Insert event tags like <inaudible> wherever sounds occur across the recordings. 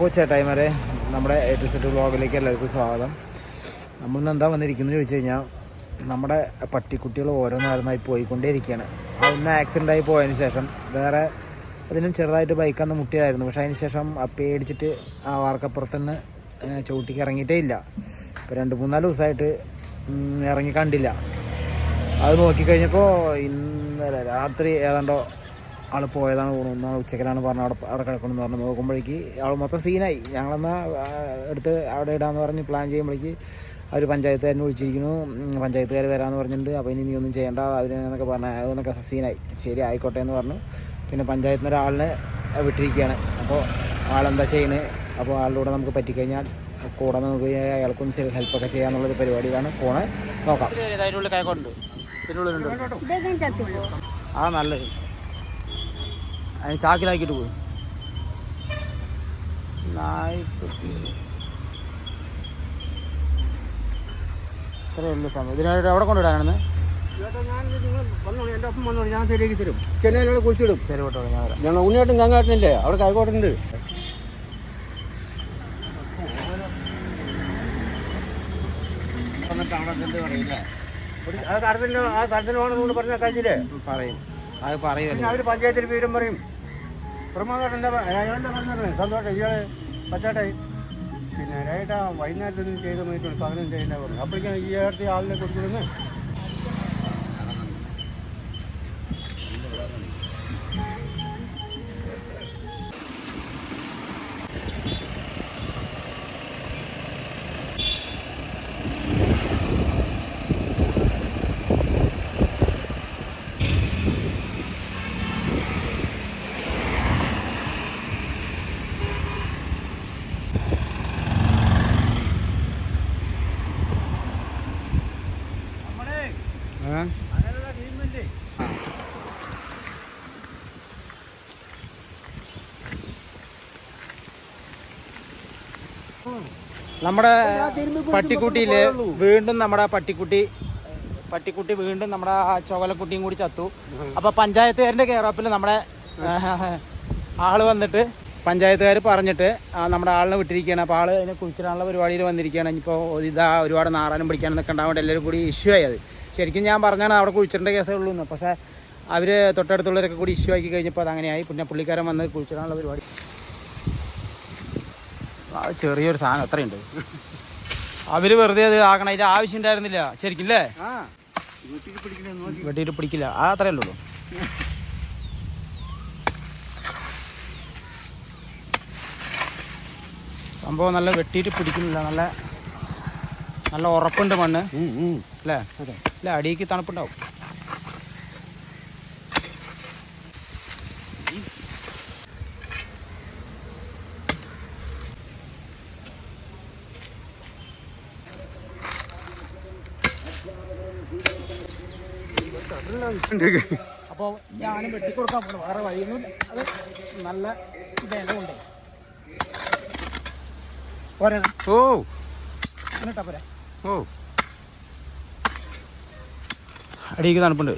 അപ്പോൾ ചേട്ടായിമാരെ നമ്മുടെ A to set വ്ളോഗിലേക്ക് എല്ലാവർക്കും സ്വാഗതം. നമ്മളിന്ന് എന്താ വന്നിരിക്കുന്നത് ചോദിച്ചു കഴിഞ്ഞാൽ നമ്മുടെ പട്ടിക്കുട്ടികൾ ഓരോന്നായിരുന്നായി പോയിക്കൊണ്ടേയിരിക്കുകയാണ്. ആ ഒന്ന് ആക്സിഡന്റ് ആയി പോയതിന് ശേഷം വേറെ അതിനും ചെറുതായിട്ട് ബൈക്കന്ന് മുട്ടിയതായിരുന്നു. പക്ഷേ അതിന് ശേഷം പേടിച്ചിട്ട് ആ വാർക്കപ്പുറത്തുനിന്ന് ചവിട്ടിക്ക് ഇറങ്ങിയിട്ടേ ഇല്ല. ഇപ്പോൾ രണ്ട് മൂന്നാൽ ദിവസമായിട്ട് ഇറങ്ങി കണ്ടില്ല. അത് നോക്കിക്കഴിഞ്ഞപ്പോൾ ഇന്നലെ രാത്രി ഏതാണ്ടോ ആൾ പോയതാണ് തോന്നുന്നു. എന്നാൽ ഉച്ചക്കലാണ് പറഞ്ഞത്. അവിടെ അവിടെ കിടക്കണമെന്ന് പറഞ്ഞു നോക്കുമ്പോഴേക്ക് ആൾ മൊത്തം സീനായി. ഞങ്ങളെന്നാൽ എടുത്ത് അവിടെ ഇടാന്ന് പറഞ്ഞ് പ്ലാൻ ചെയ്യുമ്പോഴേക്ക് അവർ പഞ്ചായത്തുകാരനെ വിളിച്ചിരിക്കുന്നു. പഞ്ചായത്തുകാർ വരാമെന്ന് പറഞ്ഞിട്ടുണ്ട്. അപ്പോൾ ഇനി നീ ഒന്നും ചെയ്യേണ്ട. അവരെന്നൊക്കെ പറഞ്ഞ അതൊന്നൊക്കെ സീനായി. ശരി ആയിക്കോട്ടെ എന്ന് പറഞ്ഞു. പിന്നെ പഞ്ചായത്തിന് ഒരാളിനെ വിട്ടിരിക്കുകയാണ്. അപ്പോൾ ആളെന്താ ചെയ്യണേ? അപ്പോൾ ആളിലൂടെ നമുക്ക് പറ്റിക്കഴിഞ്ഞാൽ കൂടെ നമുക്ക് അയാൾക്കൊന്ന് ഹെൽപ്പൊക്കെ ചെയ്യാന്നുള്ളൊരു പരിപാടിയിലാണ്. പോണേ നോക്കാം. ആ നല്ലത്. അതിന് ചാക്കിലാക്കിയിട്ട് പോയി. നായ്ക്കുട്ടി ഇത്രയേ ഉള്ളൂ ഇതിനായിട്ട് എവിടെ കൊണ്ടിടാനാണെന്ന് എന്റെ ഒപ്പം വന്നോളൂ. ഞാൻ ശരിയാക്കി തരും. ചെന്നൈയിലൂടെ കുഴിച്ചിടും. ശരി കേട്ടോ ഞാൻ വരാം. ഞങ്ങൾ ഉണ്ണിയായിട്ടും ഗംഗാട്ടിനില്ലേ? അവിടെ കൈകോട്ടുണ്ട് ആ കടത്തിന് ആ കടത്തിന് വേണമെന്ന് പറഞ്ഞ കഴിഞ്ഞില്ലേ പറയും. അത് പറയും. അവർ പഞ്ചായത്തിൽ വീരും പറയും. പ്രമോദം എന്താ അയാളെന്താ പറഞ്ഞത് സന്തോഷം ഇയാൾ പച്ചാട്ടെ പിന്നെ രേട്ടാ വൈകുന്നേരത്തൊന്നും ചെയ്ത് നോക്കിയിട്ടുണ്ട് പതിനഞ്ച് ചെയ്യില്ല പറഞ്ഞു അപ്പോഴേക്കും ഈ ആളിനെ കൊടുത്തിരുന്ന് നമ്മുടെ പട്ടിക്കുട്ടിയിൽ വീണ്ടും നമ്മുടെ പട്ടിക്കുട്ടി പട്ടിക്കുട്ടി വീണ്ടും നമ്മുടെ ആ ചുവലക്കുട്ടിയും കൂടി ചത്തു. അപ്പൊ പഞ്ചായത്തുകാരന്റെ കെയറപ്പിൽ നമ്മുടെ ആൾ വന്നിട്ട് പഞ്ചായത്തുകാർ പറഞ്ഞിട്ട് നമ്മുടെ ആളിനെ വിട്ടിരിക്കുകയാണ്. അപ്പോൾ ആൾ അതിനെ കുഴിച്ചിടാനുള്ള പരിപാടിയിൽ വന്നിരിക്കുകയാണ്. ഇനിയിപ്പോൾ ഇതാ ഒരുപാട് നാറാനും പിടിക്കാനും നിൽക്കെ ഉണ്ടാവേണ്ട എല്ലാവരും കൂടി ഇഷ്യൂ ആയത് ശരിക്കും ഞാൻ പറഞ്ഞാണ് അവിടെ കുഴിച്ചിടേണ്ട കേസേ ഉള്ളൂ എന്ന്. പക്ഷേ അവർ തൊട്ടടുത്തുള്ളവരൊക്കെ കൂടി ഇഷ്യൂ ആക്കി കഴിഞ്ഞപ്പോൾ അത് അങ്ങനെയായി പിന്നെ പുള്ളിക്കാരൻ വന്ന് കുഴിച്ചിടാനുള്ള പരിപാടി. ചെറിയൊരു സാധനം എത്രയുണ്ട് അവർ വെറുതെ അത് ആക്കണം അതിന്റെ ആവശ്യം ഉണ്ടായിരുന്നില്ല. ശരിക്കും അല്ലേ വെട്ടിയിട്ട് പിടിക്കില്ല. ആ അത്രയേ ഉള്ളൂ. സംഭവം നല്ല വെട്ടിയിട്ട് പിടിക്കുന്നില്ല. നല്ല നല്ല ഉറപ്പുണ്ട് മണ്ണ്. അല്ലേ? അല്ല? അടിയിക്ക് തണുപ്പുണ്ടാവും. അപ്പോൾ ഞാനും വെട്ടിക്കൊടുക്കാൻ പോകണം വേറെ വഴിയൊന്നും അത് നല്ല വില കൊണ്ട് പോരാ. ഓ. എന്നിട്ടാ പോരാ. ഓ. അടിയിക്ക് തണുപ്പുണ്ട്.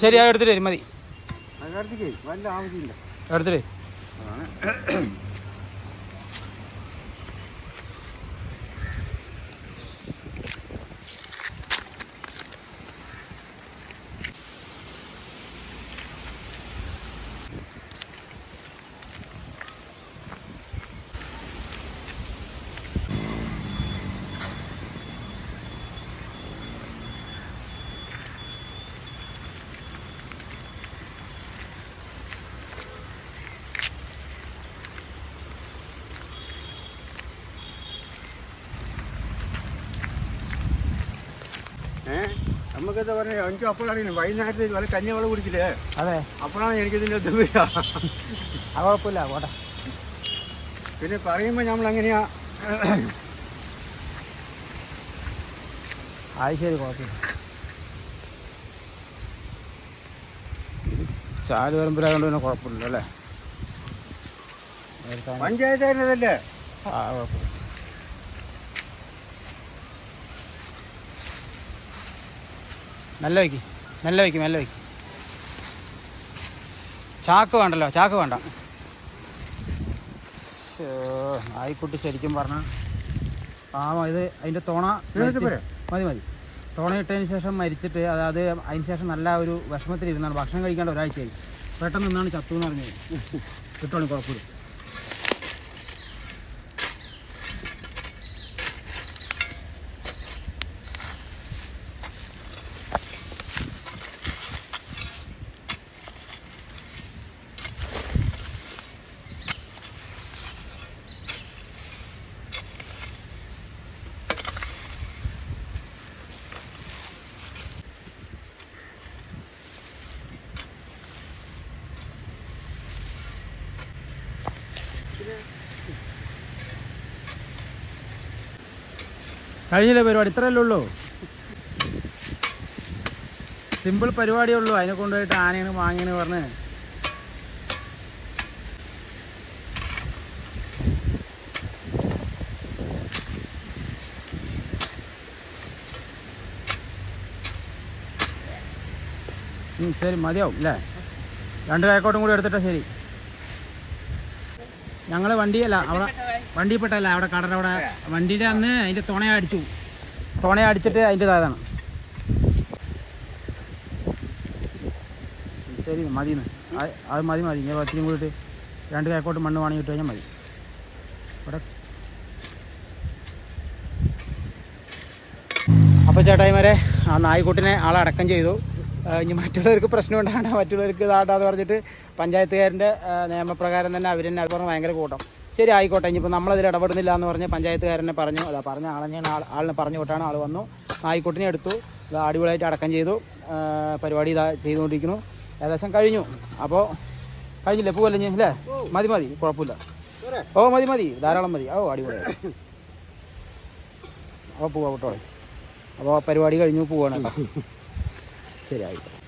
ശരി അത് എടുത്തിട്ട് വരും മതി. അതിനടുത്തേക്ക് വല്ല ആവശ്യമില്ല. എടുത്തിട്ട് നമുക്കെന്താ പറയുക എനിക്ക് അപ്പോഴാണ് വൈകുന്നേരത്ത് വല്ല കഞ്ഞിവെള്ളം അതെ. അപ്പോഴാണ് എനിക്കിതിന്റെ ആ കുഴപ്പമില്ല കോട്ടെ പിന്നെ പറയുമ്പോൾ നമ്മൾ എങ്ങനെയാ അത് ശരി കുഴപ്പമില്ല. ചാൽ വരുമ്പോഴായതുകൊണ്ട് പിന്നെ കുഴപ്പമില്ല അല്ലേ പഞ്ചായത്തായിരുന്നതല്ലേ ആ കുഴപ്പമില്ല. മെല്ലെ വയ്ക്ക് മെല്ലെ വയ്ക്ക് മെല്ലെ വയ്ക്ക്. ചാക്ക് വേണ്ടല്ലോ ചാക്ക് വേണ്ട. ആയിക്കുട്ടി നായിക്കുട്ടി ശരിക്കും പറഞ്ഞ ആ ഇത് അതിന്റെ തോണ? മതി മതി. തോണ ഇട്ടതിന് ശേഷം മരിച്ചിട്ട് അതായത് അതിന് ശേഷം നല്ല ഒരു വിഷമത്തിലിരുന്നാണ്. ഭക്ഷണം കഴിക്കേണ്ട ഒരാഴ്ചയായി. പെട്ടെന്ന് നിന്നാണ് ചത്തു എന്ന് പറഞ്ഞത്. <laughs> കിട്ടുവാണെങ്കിൽ കുഴപ്പമില്ല. കഴിഞ്ഞില്ലേ പരിപാടി? ഇത്രയല്ലേ ഉള്ളൂ. സിമ്പിൾ പരിപാടിയേ ഉള്ളൂ. അതിനെ കൊണ്ടുപോയിട്ട് ആനയാണ് വാങ്ങിയെന്ന് പറഞ്ഞ്. ശരി മതിയാവും അല്ലേ? രണ്ട് കൈക്കോട്ടും കൂടി എടുത്തിട്ടാ ശരി. ഞങ്ങൾ വണ്ടിയല്ല അവിടെ വണ്ടിയിൽപ്പെട്ടല്ല അവിടെ കടയുടെ അവിടെ വണ്ടിയുടെ അന്ന് അതിന്റെ തുണ അടിച്ചു. തുണ അടിച്ചിട്ട് അതിന്റെ ഇതാണ് ശരി മതിന്ന്. അത് മതി മതി. ഞാൻ പത്തിനും കൂടിയിട്ട് രണ്ട് കൈക്കോട്ട് മണ്ണ് വാങ്ങിയിട്ട് കഴിഞ്ഞാൽ മതി. ഇവിടെ. അപ്പോൾ ചേട്ടായിമാരെ ആ നായ്ക്കുട്ടിനെ ആളടക്കം ചെയ്തു. ഇനി മറ്റുള്ളവർക്ക് പ്രശ്നം ഉണ്ടാകണ്ട. മറ്റുള്ളവർക്ക് ഇതാട്ടാന്ന് പറഞ്ഞിട്ട് പഞ്ചായത്തുകാരന്റെ നിയമപ്രകാരം തന്നെ അവർ തന്നെ അത് പറഞ്ഞ് ഭയങ്കര കൂട്ടം. ശരി ആയിക്കോട്ടെ ഇനിയിപ്പോൾ നമ്മളതിൽ ഇടപെടുന്നില്ല എന്ന് പറഞ്ഞ് പഞ്ചായത്തുകാരനെ പറഞ്ഞു. അതാ പറഞ്ഞ ആളെ ഞാൻ ആൾ ആളിനെ പറഞ്ഞു വിട്ടാണ് ആൾ വന്നു. നായ്ക്കുട്ടിനെ എടുത്തു. ഇത് അടിപൊളിയായിട്ട് അടക്കം ചെയ്തു. പരിപാടി ഇതാ ചെയ്തുകൊണ്ടിരിക്കുന്നു. ഏകദേശം കഴിഞ്ഞു. അപ്പോൾ കഴിഞ്ഞില്ലേ? പോവല്ലേ ഞാൻ അല്ലേ? മതി മതി. കുഴപ്പമില്ല. ഓ മതി മതി. ധാരാളം മതി. ഓ അടിപൊളി. അപ്പോൾ പോവാ കേട്ടോ. അപ്പോൾ പരിപാടി കഴിഞ്ഞു പോവാണ് ശരി ആയിക്കോട്ടെ